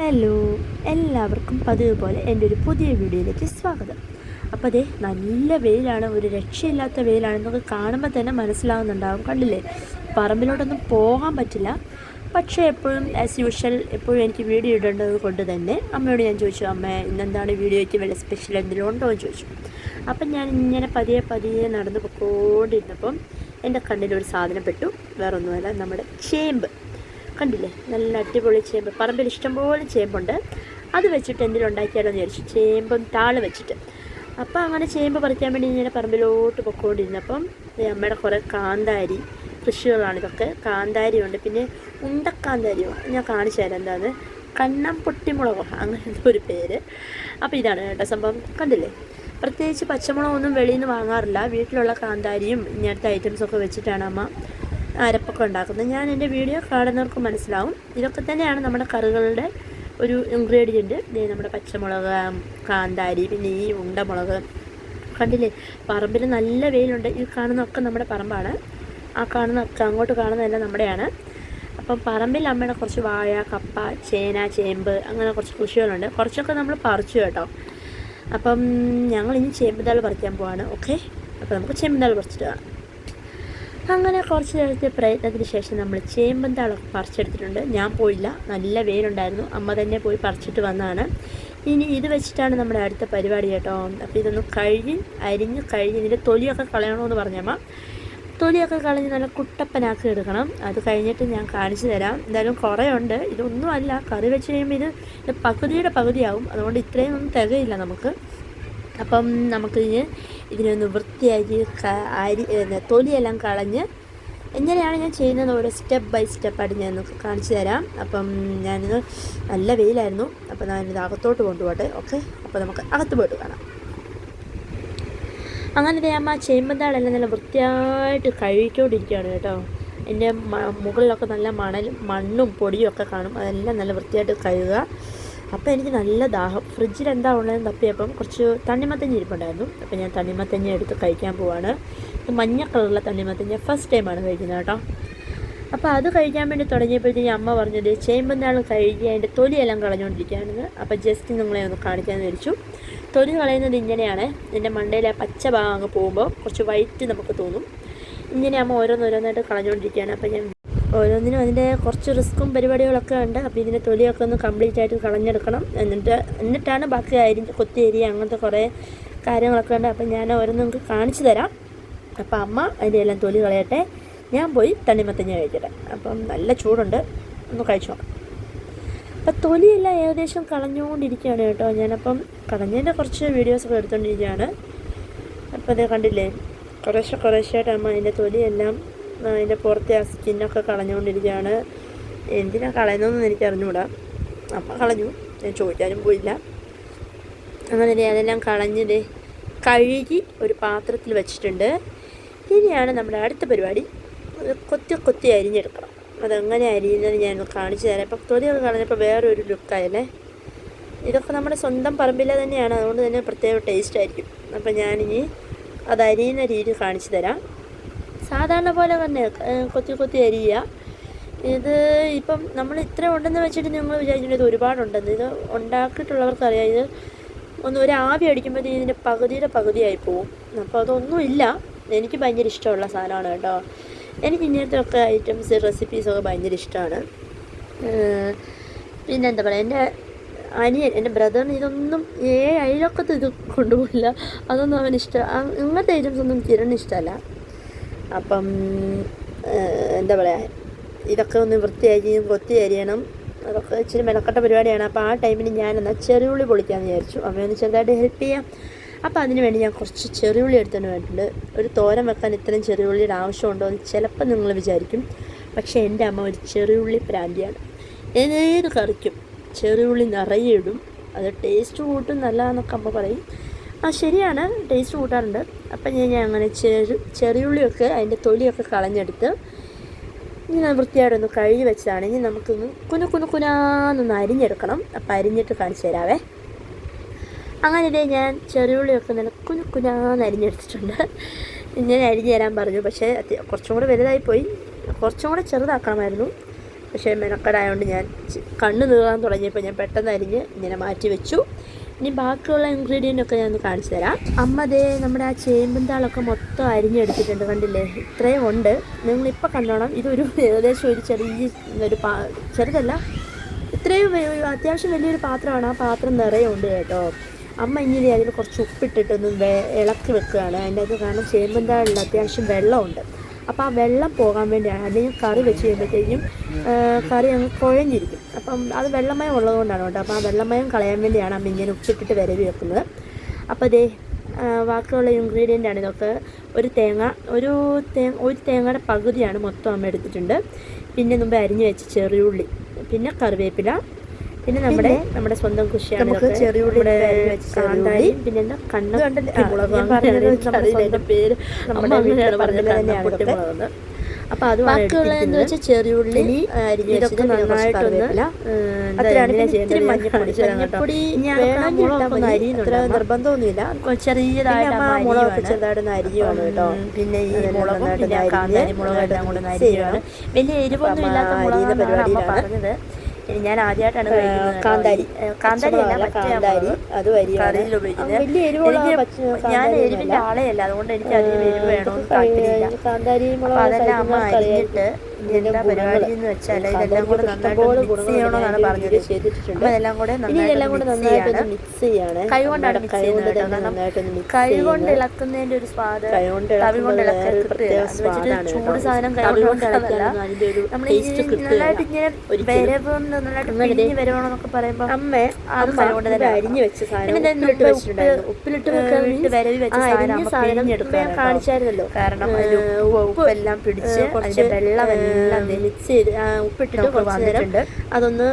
Hello എല്ലാവർക്കും പതിവ് പോലെ എന്റെ ഒരു പുതിയ വീഡിയോയിലേക്ക് സ്വാഗതം. അപ്പോൾ അതെ നല്ല വെയിലാണ് ഒരു രക്ഷയില്ലാത്ത വെയിലാണ് നമുക്ക് കാണുമ്പോൾ തന്നെ മനസ്സിലാവുന്നുണ്ടാവും കണ്ടില്ലേ? പറമ്പിലോട്ടൊന്നും പോകാൻ പറ്റില്ല. പക്ഷേ എപ്പോഴും ആസ് യൂഷ്വൽ എപ്പോഴും എനിക്ക് വീഡിയോ ഇടേണ്ടത് കൊണ്ട് തന്നെ അമ്മയോട് ഞാൻ ചോദിച്ചു അമ്മ ഇന്നെന്താണ് വീഡിയോയ്ക്ക് വല്ല സ്പെഷ്യൽ എന്തെങ്കിലും ഉണ്ടോ? എന്ന് ചോദിച്ചു. അപ്പം ഞാൻ ഇങ്ങനെ പതിയെ പതിയെ നടന്ന് പൊക്കോണ്ടിരുന്നപ്പം എന്റെ കണ്ണിലൊരു സാധനം പെട്ടു. വേറൊന്നുമല്ല നമ്മുടെ ചേമ്പ്. കണ്ടില്ലേ? നല്ല അടിപൊളി ചേമ്പ്. പറമ്പിൽ ഇഷ്ടംപോലെ ചേമ്പുണ്ട്. അത് വെച്ചിട്ട് എന്തെങ്കിലും ഉണ്ടാക്കിയാലോ എന്ന് വിചാരിച്ചു ചേമ്പും താൾ വെച്ചിട്ട്. അപ്പോൾ അങ്ങനെ ചേമ്പ് പറിക്കാൻ വേണ്ടി ഇങ്ങനെ പറമ്പിലോട്ട് പൊക്കോണ്ടിരുന്നപ്പം അമ്മയുടെ കുറേ കാന്താരി കൃഷികളാണ് ഇതൊക്കെ. കാന്താരിയുണ്ട്. പിന്നെ ഉണ്ടക്കാന്താരിയോ ഞാൻ കാണിച്ചു തരാം എന്താണ് കണ്ണം പൊട്ടിമുളകോ. അങ്ങനെ ഒരു പേര്. അപ്പോൾ ഇതാണ് കേട്ടോ സംഭവം. കണ്ടില്ലേ? പ്രത്യേകിച്ച് പച്ചമുളകൊന്നും വെളിയിൽ നിന്ന് വാങ്ങാറില്ല. വീട്ടിലുള്ള കാന്താരിയും ഇങ്ങനത്തെ ഐറ്റംസൊക്കെ വെച്ചിട്ടാണ് അമ്മ അരപ്പൊക്കെ ഉണ്ടാക്കുന്നത്. ഞാൻ എന്റെ വീഡിയോ കാണുന്നവർക്ക് മനസ്സിലാവും. ഇതൊക്കെ തന്നെയാണ് നമ്മുടെ കറികളുടെ ഒരു ഇൻഗ്രീഡിയന്റ് നമ്മുടെ പച്ചമുളക് കാന്താരി പിന്നെ ഈ ഉണ്ടമുളക്. കണ്ടില്ലേ? പറമ്പിൽ നല്ല വെയിലുണ്ട്. ഈ കാണുന്നതൊക്കെ നമ്മുടെ പറമ്പാണ്. ആ കാണുന്നതൊക്കെ അങ്ങോട്ട് കാണുന്നതെല്ലാം നമ്മുടെയാണ്. അപ്പം പറമ്പിൽ അമ്മയുടെ കുറച്ച് വാഴ കപ്പ ചേന ചേമ്പ് അങ്ങനെ കുറച്ച് കൃഷികളുണ്ട്. കുറച്ചൊക്കെ നമ്മൾ പറിച്ചു കേട്ടോ. അപ്പം ഞങ്ങൾ ഇനി ചേമ്പ് താൾ പറിക്കാൻ പോവാണ്. ഓക്കെ? അപ്പോൾ നമുക്ക് ചേമ്പുതാൾ പറിച്ചിട്ട് കാണാം അങ്ങനെ കുറച്ച് നേരത്തെ പ്രയത്നത്തിന് ശേഷം നമ്മൾ ചേമ്പന്താളൊക്കെ പറിച്ചെടുത്തിട്ടുണ്ട്. ഞാൻ പോയില്ല. നല്ല വെയിലുണ്ടായിരുന്നു അമ്മ തന്നെ പോയി പറിച്ചിട്ട് വന്നതാണ്. ഇനി ഇത് വെച്ചിട്ടാണ് നമ്മുടെ അടുത്ത പരിപാടി കേട്ടോ. അപ്പോൾ ഇതൊന്ന് കഴുകി അരിഞ്ഞ് കഴിഞ്ഞ് ഇതിന്റെ തൊലിയൊക്കെ കളയണമെന്ന് പറഞ്ഞമ്മ തൊലിയൊക്കെ കളഞ്ഞ് നല്ല കുട്ടപ്പനാക്കി എടുക്കണം. അത് കഴിഞ്ഞിട്ട് ഞാൻ കാണിച്ചു തരാം. എന്തായാലും കുറേ ഉണ്ട് ഇതൊന്നും അല്ല. കറി വെച്ച് കഴിയുമ്പോൾ ഇത് പകുതിയുടെ പകുതിയാവും. അതുകൊണ്ട് ഇത്രയും ഒന്നും തികയില്ല നമുക്ക്. അപ്പം നമുക്ക് ഇതിനൊന്ന് വൃത്തിയാക്കി അരി തൊലിയെല്ലാം കളഞ്ഞ് എങ്ങനെയാണ് ഞാൻ ചെയ്യുന്നത് ഓരോ സ്റ്റെപ്പ് ബൈ സ്റ്റെപ്പായിട്ട് ഞാൻ കാണിച്ചു തരാം. അപ്പം ഞാനിത് നല്ല വെയിലായിരുന്നു. അപ്പം ഞാനിത് അകത്തോട്ട് കൊണ്ടുപോട്ടെ ഓക്കെ? അപ്പോൾ നമുക്ക് അകത്ത് പോയിട്ട് കാണാം. അങ്ങനെ അമ്മ ചേമ്പന്താളെല്ലാം നല്ല വൃത്തിയായിട്ട് കഴുകിക്കൊണ്ടിരിക്കുകയാണ് കേട്ടോ. എന്റെ മുകളിലൊക്കെ നല്ല മണൽ മണ്ണും പൊടിയും ഒക്കെ കാണും. അതെല്ലാം നല്ല വൃത്തിയായിട്ട് കഴുകുക. അപ്പോൾ എനിക്ക് നല്ല ദാഹം. ഫ്രിഡ്ജിൽ എന്താ ഉള്ളതെന്ന് തപ്പിയപ്പം കുറച്ച് തണ്ണിമത്തഞ്ഞ ഇരിപ്പുണ്ടായിരുന്നു. അപ്പോൾ ഞാൻ തണ്ണിമത്തഞ്ഞ എടുത്ത് കഴിക്കാൻ പോവാണ്. മഞ്ഞ കളറുള്ള തണ്ണിമത്തഞ്ഞ ഫസ്റ്റ് ടൈമാണ് കഴിക്കുന്നത് കേട്ടോ. അപ്പോൾ അത് കഴിക്കാൻ വേണ്ടി തുടങ്ങിയപ്പോഴത്തേക്കും അമ്മ പറഞ്ഞത് ചേമ്പന്നാൾ കഴുകി അതിന്റെ തൊലിയെല്ലാം കളഞ്ഞുകൊണ്ടിരിക്കുകയാണെന്ന്. അപ്പോൾ ജസ്റ്റ് നിങ്ങളെ ഒന്ന് കാണിക്കാമെന്ന് വിചാരിച്ചു തൊലി കളയുന്നത് ഇങ്ങനെയാണ്. എന്റെ മണ്ടയിലെ പച്ച ഭാഗം അങ്ങ് പോകുമ്പോൾ കുറച്ച് വൈറ്റ് നമുക്ക് തോന്നും. ഇങ്ങനെ അമ്മ ഓരോന്നോരോന്നായിട്ട് കളഞ്ഞുകൊണ്ടിരിക്കുകയാണ്. അപ്പോൾ ഞാൻ ഓരോന്നിനും അതിന്റെ കുറച്ച് റിസ്ക്കും പരിപാടികളൊക്കെ ഉണ്ട്. അപ്പോൾ ഇതിന്റെ തൊലിയൊക്കെ ഒന്ന് കംപ്ലീറ്റ് ആയിട്ട് കളഞ്ഞെടുക്കണം. എന്നിട്ട് എന്നിട്ടാണ് ബാക്കി അരി കൊത്തി അരി അങ്ങനത്തെ കുറേ കാര്യങ്ങളൊക്കെ ഉണ്ട്. അപ്പോൾ ഞാൻ ഓരോന്നും നിങ്ങൾക്ക് കാണിച്ചു തരാം. അപ്പോൾ അമ്മ അതിന്റെ എല്ലാം തൊലി കളയട്ടെ. ഞാൻ പോയി തണ്ണിമത്തഞ്ഞ കഴിക്കട്ടെ. അപ്പം നല്ല ചൂടുണ്ട്. ഒന്ന് കഴിച്ചു? നോക്കാം അപ്പം തൊലിയെല്ലാം ഏകദേശം കളഞ്ഞുകൊണ്ടിരിക്കുകയാണ് കേട്ടോ. ഞാനപ്പം കളഞ്ഞതിന്റെ കുറച്ച് വീഡിയോസൊക്കെ എടുത്തുകൊണ്ടിരിക്കുകയാണ് അപ്പോൾ അത് കണ്ടില്ലേ? കുറേശ്ശെ കുറേശ്ശായിട്ട് അമ്മ അതിന്റെ തൊലിയെല്ലാം അതിന്റെ പുറത്തെ ആ സ്കിന്നൊക്കെ കളഞ്ഞുകൊണ്ടിരിക്കുകയാണ്. എന്തിനാണ് കളയുന്നതെന്ന് എനിക്ക് അറിഞ്ഞുകൂടാ അമ്മ കളഞ്ഞു. ഞാൻ ചോദിക്കാനും പോയില്ല. അങ്ങനെ അതെല്ലാം കളഞ്ഞിട്ട് കഴുകി ഒരു പാത്രത്തിൽ വെച്ചിട്ടുണ്ട്. ഇനിയാണ് നമ്മുടെ അടുത്ത പരിപാടി. കൊത്തി കൊത്തി അരിഞ്ഞെടുക്കണം. അതെങ്ങനെ അരിയുന്നത് ഞാൻ കാണിച്ചു തരാം. ഇപ്പം തൊലിയൊക്കെ കളഞ്ഞപ്പോൾ വേറൊരു ലുക്കായല്ലേ? ഇതൊക്കെ നമ്മുടെ സ്വന്തം പറമ്പിലെ തന്നെയാണ്. അതുകൊണ്ട് തന്നെ പ്രത്യേക ടേസ്റ്റ് ആയിരിക്കും. അപ്പം ഞാനിനി അത് അരിയുന്ന രീതി കാണിച്ചു തരാം. സാധാരണ പോലെ തന്നെ കൊത്തി കൊത്തി അരിയുക. ഇത് ഇപ്പം നമ്മൾ ഇത്ര ഉണ്ടെന്ന് വെച്ചിട്ട് നിങ്ങൾ വിചാരിച്ചിട്ടുണ്ട് ഇത് ഒരുപാടുണ്ടെന്ന്. ഇത് ഉണ്ടാക്കിയിട്ടുള്ളവർക്കറിയാം. ഇത് ഒന്ന് ഒരു ആവി അടിക്കുമ്പോഴത്തേക്കും ഇതിന്റെ പകുതിയുടെ പകുതിയായി പോവും. അപ്പോൾ അതൊന്നുമില്ല എനിക്ക് ഭയങ്കര ഇഷ്ടമുള്ള സാധനമാണ് കേട്ടോ. എനിക്ക് ഇങ്ങനത്തെ ഒക്കെ ഐറ്റംസ് റെസിപ്പീസൊക്കെ ഭയങ്കര ഇഷ്ടമാണ്. പിന്നെ എന്താ പറയുക എന്റെ അനിയൻ എന്റെ ബ്രദറിന് ഇതൊന്നും ഏ അയലൊക്കത്ത് ഇത് കൊണ്ടുപോകില്ല. അതൊന്നും അവൻ ഇഷ്ടം അങ്ങനത്തെ ഐറ്റംസ് ഒന്നും കിരണ് ഇഷ്ടമല്ല. അപ്പം എന്താ പറയുക ഇതൊക്കെ ഒന്ന് വൃത്തിയാക്കി കൊത്തി അരിയണം. അതൊക്കെ ഇച്ചിരി മെനക്കെട്ട പരിപാടിയാണ്. അപ്പോൾ ആ ടൈമിൽ ഞാനെന്നാൽ ചെറിയുള്ളി പൊളിക്കാമെന്ന് വിചാരിച്ചു. അമ്മയൊന്ന് ചെറുതായിട്ട് ഹെൽപ്പ് ചെയ്യാം. അപ്പോൾ അതിന് വേണ്ടി ഞാൻ കുറച്ച് ചെറിയുള്ളി എടുത്തുകൊണ്ട് വേണ്ടിയിട്ടുണ്ട് ഒരു തോരൻ വെക്കാൻ ഇത്രയും ചെറിയുള്ളിയുടെ ആവശ്യമുണ്ടോ എന്ന് ചിലപ്പോൾ നിങ്ങൾ വിചാരിക്കും. പക്ഷേ എന്റെ അമ്മ ഒരു ചെറിയുള്ളി പ്രാന്തിയാണ്. ഏത് കറിക്കും ചെറിയുള്ളി നിറയെ ഇടും. അത് ടേസ്റ്റ് കൂട്ടും നല്ലതാണെന്നൊക്കെ അമ്മ പറയും. ആ ശരിയാണ്. ടേസ്റ്റ് കൂട്ടാറുണ്ട്. അപ്പം ഞാൻ അങ്ങനെ ചെറു ചെറിയുള്ളിയൊക്കെ അതിന്റെ തൊലിയൊക്കെ കളഞ്ഞെടുത്ത് ഇനി ഞാൻ വൃത്തിയായിട്ടൊന്ന് കഴുകി വെച്ചതാണ്. ഇനി നമുക്കൊന്ന് കുനു കുനു കുനാന്നൊന്ന് അരിഞ്ഞെടുക്കണം. അപ്പം അരിഞ്ഞിട്ട് കാണിച്ചു തരാവേ. അങ്ങനെ ഞാൻ ചെറിയുള്ളിയൊക്കെ നല്ല കുനു കുനാന്ന് അരിഞ്ഞെടുത്തിട്ടുണ്ട്. ഞാൻ അരിഞ്ഞു തരാൻ പറഞ്ഞു. പക്ഷേ കുറച്ചും കൂടെ വലുതായിപ്പോയി കുറച്ചും കൂടെ ചെറുതാക്കണമായിരുന്നു. പക്ഷേ മെനക്കടായതുകൊണ്ട് ഞാൻ കണ്ണ് നീളാൻ തുടങ്ങിയപ്പോൾ ഞാൻ പെട്ടെന്ന് അരിഞ്ഞ് ഇങ്ങനെ മാറ്റി വെച്ചു. ഇനി ബാക്കിയുള്ള ഇൻഗ്രീഡിയന്റ് ഒക്കെ ഞാൻ കാണിച്ചു തരാം. അമ്മ ദേ നമ്മുടെ ആ ചേമ്പും താളൊക്കെ മൊത്തം അരിഞ്ഞെടുത്തിട്ടുണ്ട് കണ്ടില്ലേ? ഇത്രയും ഉണ്ട്. നിങ്ങൾ നിങ്ങളിപ്പോൾ കണ്ടോണം. ഇതൊരു ഏകദേശം ഒരു ചെറിയ ഒരു പാ ചെറുതല്ല ഇത്രയും അത്യാവശ്യം വലിയൊരു പാത്രമാണ്. ആ പാത്രം നിറയെ ഉണ്ട് കേട്ടോ. അമ്മ ഇങ്ങനെ അതിൽ കുറച്ച് ഉപ്പിട്ടിട്ടൊന്ന് ഇളക്കി വെക്കുകയാണ്. അതിന്റെ അത് കാരണം ചേമ്പന്താളിൽ അത്യാവശ്യം വെള്ളമുണ്ട്. അപ്പോൾ ആ വെള്ളം പോകാൻ വേണ്ടിയാണ്. അല്ലെങ്കിൽ കറി വെച്ച് കഴിയുമ്പോഴത്തേക്കും കറി അങ്ങ് കുഴഞ്ഞിരിക്കും. അപ്പം അത് വെള്ളമയം ഉള്ളതുകൊണ്ടാണ് കേട്ടോ. അപ്പോൾ ആ വെള്ളമയം കളയാൻ വേണ്ടിയാണ് അമ്മ ഇങ്ങനെ ഉപ്പിട്ടിട്ട് വരവി വെക്കുന്നത്. അപ്പോൾ ആ, ബാക്കിയുള്ള ഇൻഗ്രീഡിയന്റ് ആണ് ഇതൊക്കെ. ഒരു തേങ്ങ ഒരു തേ ഒരു തേങ്ങയുടെ പകുതിയാണ് മൊത്തം അമ്മ എടുത്തിട്ടുണ്ട്. പിന്നെ മുമ്പ് അരിഞ്ഞ് വെച്ച് ചെറിയുള്ളി പിന്നെ കറിവേപ്പില പിന്നെ നമ്മുടെ നമ്മുടെ സ്വന്തം കൃഷിയാണ് നമുക്ക്. ചെറിയുള്ളി. കാന്താരിയും പിന്നെ എന്താ കണ്ണ കണ്ടില്ലേ? മുളക് അതിന്റെ പേര് നമ്മുടെ അമ്മ അങ്ങനെയാണ് വീട്ടിൽ പറഞ്ഞത് പറഞ്ഞത് കണ്ണപ്പൊട്ടി മുളകെന്ന് അപ്പോൾ അത് ബാക്കിയുള്ള വെച്ചാൽ ചെറിയുള്ളി ഇതൊക്കെ നന്നായിട്ടൊന്ന് മഞ്ഞപ്പൊടി. നിർബന്ധമൊന്നുമില്ല ചെറിയതായിട്ട് മുളകൊക്കെ ചെറുതായിട്ടൊന്ന് അരിയുവാണ് കേട്ടോ. പിന്നെ ഈ മുളകും പിന്നെ കാന്താരി മുളകും എല്ലാം കൂടെ ഒന്ന് വലിയ എരിവൊന്നും ഇല്ലാത്ത. പറഞ്ഞത്. ഞാൻ ആദ്യമായിട്ടാണ്. കാന്താരി. കാന്താരി അല്ല കാന്താരി. ഉപയോഗിക്കുന്നത്. ഞാൻ എരിവിന്റെ എരിവിന്റെ ഒന്നുമല്ല. ആളെയല്ല. അതുകൊണ്ട് എനിക്ക് അധികം എരിവ് വേണമെന്ന് താല്പര്യമില്ല. കാന്താരി അപ്പൊ മുളക് അതെല്ലാം അമ്മ കഴിക്കുന്നവർക്ക് അരിഞ്ഞിട്ട് ഇതിന്റെ എന്താ പരിപാടി എന്ന് വെച്ചാൽ ഇതെല്ലാം കൂടെ നന്നായിട്ട് മിക്സ്. ചെയ്യണമെന്നാണ് പറഞ്ഞത് അപ്പൊ ഇതെല്ലാം കൂടെ നന്നായിട്ട് മിക്സ് ചെയ്യാണ്. കൈ കൊണ്ടാണ് മിക്സ് ചെയ്യുന്നത് കാരണം കൈ കൊണ്ട് ഒരു സ്വാദ് തവി കൊണ്ട് സ്വാദാണ് ചൂട് സാധനം കൈ കൊണ്ട് ഒരു നമ്മൾ നന്നായിട്ട് ഇങ്ങനെ വരവും അരിഞ്ഞ് വെച്ച സാധനം ഉപ്പിലിട്ട് വെക്കാൻ. കാണിച്ചായിരുന്നല്ലോ. കാരണം ഉപ്പ് ഉപ്പെല്ലാം പിടിച്ച് കുറച്ച് വെള്ളം എല്ലാം മിക്സ് ഉപ്പിട്ടിട്ട് കുറച്ച് നേരം അതൊന്ന്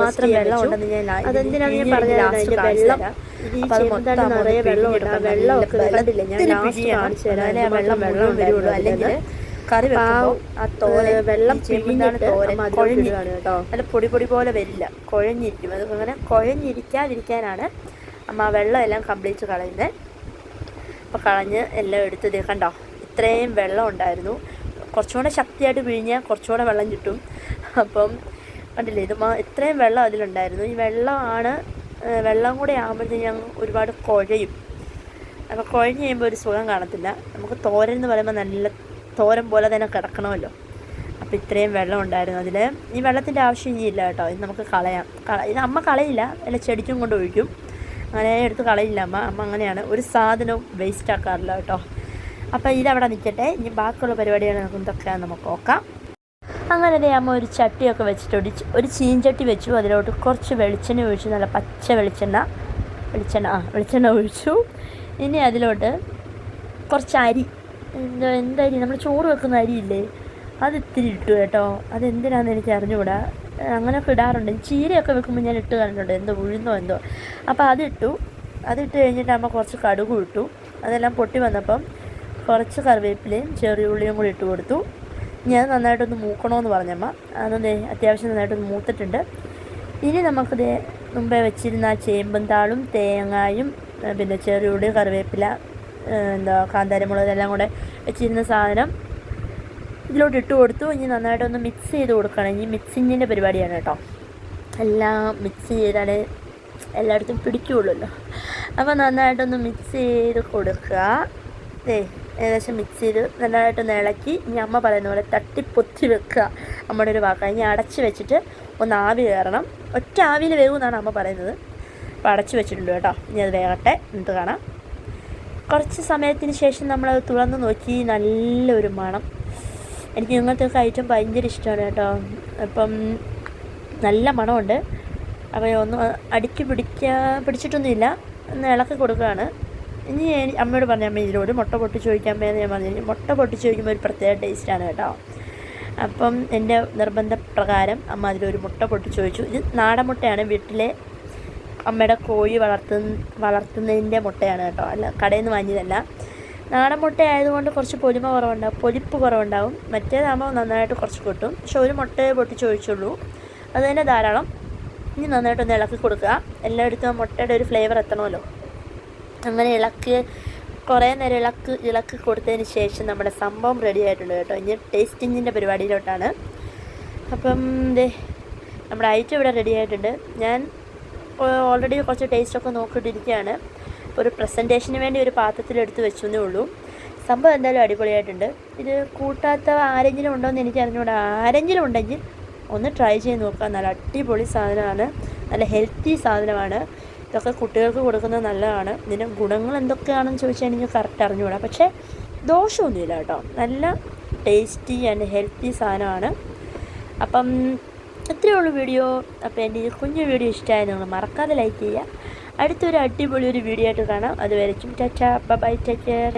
മാത്രം വെള്ളം ഉണ്ടെന്ന് ഞാൻ അതെന്തിനാണ് ഞാൻ പറഞ്ഞത്? അതിന്റെ വെള്ളം വെള്ളം. വെള്ളമൊക്കെ നല്ല കണ്ടില്ലേ ഞാൻ ലാസ്റ്റ്. കാണിച്ചു തരാം. വെള്ളം വെള്ളം വരുള്ളൂ അല്ലെങ്കിൽ. കറി വെക്കുമ്പോൾ ആ തോരൻ വെള്ളം പിഴിഞ്ഞിട്ട് തോരൻ കുഴഞ്ഞിരിക്കുകയാണ് കേട്ടോ. നല്ല പൊടി പൊടി പോലെ വരില്ല. കുഴഞ്ഞിരിക്കും. അത് അങ്ങനെ കുഴഞ്ഞിരിക്കാതിരിക്കാനാണ് അമ്മ ആ വെള്ളം എല്ലാം കംപ്ലീറ്റ് കളയുന്നത് അപ്പോൾ കളഞ്ഞ് എല്ലാം എടുത്ത് ദേ കണ്ടോ ഇത്രയും വെള്ളം ഉണ്ടായിരുന്നു. കുറച്ചുകൂടെ ശക്തിയായിട്ട് പിഴിഞ്ഞാൽ കുറച്ചുകൂടെ വെള്ളം കിട്ടും. അപ്പം കണ്ടില്ലേ ഇത് ഇത്രയും വെള്ളം അതിലുണ്ടായിരുന്നു. ഈ വെള്ളമാണ് വെള്ളം കൂടെ ആകുമ്പോഴത്തേക്കും ഞങ്ങൾ ഒരുപാട് കുഴയും. അപ്പോൾ കുഴഞ്ഞ് കഴിയുമ്പോൾ ഒരു സുഖം കാണത്തില്ല. നമുക്ക് തോരൻ എന്ന് പറയുമ്പോൾ നല്ല തോരൻ പോലെ തന്നെ കിടക്കണമല്ലോ. അപ്പോൾ ഇത്രയും വെള്ളം ഉണ്ടായിരുന്നു. അതിൽ ഈ വെള്ളത്തിന്റെ ആവശ്യം ഇനിയില്ല കേട്ടോ. ഇത് നമുക്ക് കളയാം. കള- ഇത് അമ്മ കളയില്ല. അല്ല ചെടിക്കും കൊണ്ട് ഒഴിക്കും. അങ്ങനെ എടുത്ത് കളയില്ല അമ്മ. അമ്മ അങ്ങനെയാണ് ഒരു സാധനവും വേസ്റ്റ് ആക്കാറില്ല കേട്ടോ. അപ്പോൾ ഇതവിടെ നിൽക്കട്ടെ ഇനി ബാക്കിയുള്ള പരിപാടികൾ നമുക്ക് എന്തൊക്കെയാണ് നമുക്ക് നോക്കാം. അങ്ങനെ തന്നെ അമ്മ ഒരു ചട്ടിയൊക്കെ വെച്ചിട്ട് ഒരു ഒരു ചീഞ്ചട്ടി വെച്ചു. അതിലോട്ട് കുറച്ച് വെളിച്ചെണ്ണ ഒഴിച്ചു. നല്ല പച്ച വെളിച്ചെണ്ണ. വെളിച്ചെണ്ണ ആ വെളിച്ചെണ്ണ ഒഴിച്ചു. ഇനി അതിലോട്ട് കുറച്ച് അരി എന്താ എന്തരി നമ്മൾ ചോറ് വെക്കുന്ന അരിയില്ലേ? അത് ഇത്തിരി ഇട്ടു കേട്ടോ. അതെന്തിനാന്ന് എനിക്ക് അറിഞ്ഞുകൂടാ അങ്ങനെയൊക്കെ ഇടാറുണ്ട്. ചീരയൊക്കെ വെക്കുമ്പോൾ ഞാൻ ഇട്ട് കണ്ടിട്ടുണ്ട് എന്തോ ഉഴുന്നോ എന്തോ. അപ്പോൾ അതിട്ടു. അതിട്ട് കഴിഞ്ഞിട്ട് അമ്മ കുറച്ച് കടുകും ഇട്ടു. അതെല്ലാം പൊട്ടി വന്നപ്പം കുറച്ച് കറിവേപ്പിലയും ചെറിയ ഉള്ളിയും കൂടി ഇട്ട് കൊടുത്തു. ഞാൻ നന്നായിട്ടൊന്ന് മൂക്കണമെന്ന് പറഞ്ഞമ്മ. അതൊന്ന് അത്യാവശ്യം നന്നായിട്ടൊന്ന് മൂത്തിട്ടുണ്ട്. ഇനി നമുക്കിത് മുമ്പേ വെച്ചിരുന്ന ചേമ്പും താളും തേങ്ങായും പിന്നെ പിന്നെ ചെറിയുള്ളി കറിവേപ്പില എന്താ കാന്താരിമുളക് ഇതെല്ലാം കൂടെ വെച്ചിരുന്ന സാധനം ഇതിലോട്ട് ഇട്ട് കൊടുത്തു. ഇനി നന്നായിട്ടൊന്ന് മിക്സ് ചെയ്ത് കൊടുക്കണം. ഇനി മിക്സിങ്ങിന്റെ പരിപാടിയാണ് കേട്ടോ. എല്ലാം മിക്സ് ചെയ്താലേ എല്ലായിടത്തും പിടിക്കുകയുള്ളല്ലോ അപ്പോൾ നന്നായിട്ടൊന്ന് മിക്സ് ചെയ്ത് കൊടുക്കുക. ഏ ഏകദേശം മിക്സ് ചെയ്ത് നന്നായിട്ടൊന്ന് ഇളക്കി. ഇനി അമ്മ പറയുന്ന പോലെ തട്ടിപ്പൊത്തി വെക്കുക. നമ്മുടെ ഒരു വാക്കാണ് ഇനി അടച്ച് വെച്ചിട്ട് ഒന്ന് ആവി കയറണം. ഒറ്റ ആവിയിൽ വേകുമെന്നാണ് അമ്മ പറയുന്നത്. അപ്പോൾ അടച്ച് വെച്ചിട്ടുണ്ട് കേട്ടോ. ഇനി അത് വേകട്ടെ എന്നിട്ട് കാണാം. കുറച്ച് സമയത്തിന് ശേഷം നമ്മളത് തുറന്ന് നോക്കി നല്ലൊരു മണം. എനിക്ക് ഇങ്ങനത്തെ ഐറ്റം ഭയങ്കര ഇഷ്ടമാണ് കേട്ടോ. അപ്പം നല്ല മണമുണ്ട്. അപ്പോൾ ഒന്ന് അടുക്കി പിടിക്കാ പിടിച്ചിട്ടൊന്നുമില്ല. ഒന്ന് ഇളക്കി കൊടുക്കുകയാണ്. ഇനി അമ്മയോട് പറഞ്ഞ അമ്മ ഇതിലൂടെ മുട്ട പൊട്ടിച്ച് ചോദിക്കാൻ മേലെ ഞാൻ പറഞ്ഞു മുട്ട പൊട്ടിച്ച് ചോദിക്കുമ്പോൾ ഒരു പ്രത്യേക ടേസ്റ്റാണ് കേട്ടോ. അപ്പം എന്റെ നിർബന്ധപ്രകാരം അമ്മ അതിലൊരു മുട്ട പൊട്ടിച്ച് ചോദിച്ചു ഇത് നാടൻ മുട്ടയാണ് വീട്ടിലെ അമ്മയുടെ കോഴി വളർത്തു വളർത്തുന്നതിന്റെ മുട്ടയാണ് കേട്ടോ. അല്ല കടയിൽ നിന്ന് വാങ്ങിയതല്ല. നാടൻ മുട്ട ആയതുകൊണ്ട് കുറച്ച് പൊലിമ കുറവുണ്ടാവും പൊലിപ്പ് കുറവുണ്ടാവും. മറ്റേതാകുമ്പോൾ നന്നായിട്ട് കുറച്ച് കിട്ടും. പക്ഷെ ഒരു മുട്ടയെ പൊട്ടിച്ച് ഒഴിച്ചുള്ളൂ. അത് തന്നെ ധാരാളം. ഇനി നന്നായിട്ടൊന്ന് ഇളക്കി കൊടുക്കുക. എല്ലായിടത്തും മുട്ടയുടെ ഒരു ഫ്ലേവർ എത്തണമല്ലോ. അങ്ങനെ ഇളക്കി കുറേ നേരം ഇളക്ക് ഇളക്കി കൊടുത്തതിന് ശേഷം നമ്മുടെ സംഭവം റെഡി ആയിട്ടുണ്ട് കേട്ടോ. ഇനി ടേസ്റ്റിങ്ങിന്റെ പരിപാടിയിലോട്ടാണ്. അപ്പം ദേ നമ്മുടെ ഐറ്റം ഇവിടെ റെഡി ആയിട്ടുണ്ട്. ഞാൻ ഓൾറെഡി കുറച്ച് ടേസ്റ്റൊക്കെ നോക്കിയിട്ടിരിക്കുകയാണ്. അപ്പോൾ ഒരു പ്രസന്റേഷന് വേണ്ടി ഒരു പാത്രത്തിൽ എടുത്ത് വെച്ചെന്നേ ഉള്ളൂ. സംഭവം എന്തായാലും അടിപൊളിയായിട്ടുണ്ട്. ഇത് കൂട്ടാത്ത ആരെങ്കിലും ഉണ്ടോ എന്ന് എനിക്ക് അറിഞ്ഞുകൂടാ. ആരെങ്കിലും ഉണ്ടെങ്കിൽ ഒന്ന് ട്രൈ ചെയ്ത് നോക്കുക. നല്ല അടിപൊളി സാധനമാണ്. നല്ല ഹെൽത്തി സാധനമാണ്. ഇതൊക്കെ കുട്ടികൾക്ക് കൊടുക്കുന്നത് നല്ലതാണ്. ഇതിന്റെ ഗുണങ്ങൾ എന്തൊക്കെയാണെന്ന് ചോദിച്ചാൽ എനിക്ക് കറക്റ്റ് അറിഞ്ഞുകൂടാ. പക്ഷേ ദോഷമൊന്നുമില്ല കേട്ടോ. നല്ല ടേസ്റ്റി ആൻഡ് ഹെൽത്തി സാധനമാണ്. അപ്പം ഇത്രയേ ഉള്ളൂ വീഡിയോ അപ്പോൾ എന്റെ ഈ കുഞ്ഞു വീഡിയോ ഇഷ്ടമായി നിങ്ങൾ മറക്കാതെ ലൈക്ക് ചെയ്യുക. അടുത്തൊരു അടിപൊളി ഒരു വീഡിയോ ആയിട്ട് കാണാം. അതുവരയ്ക്കും ചാച്ച ബൈ ടേക്ക് കെയർ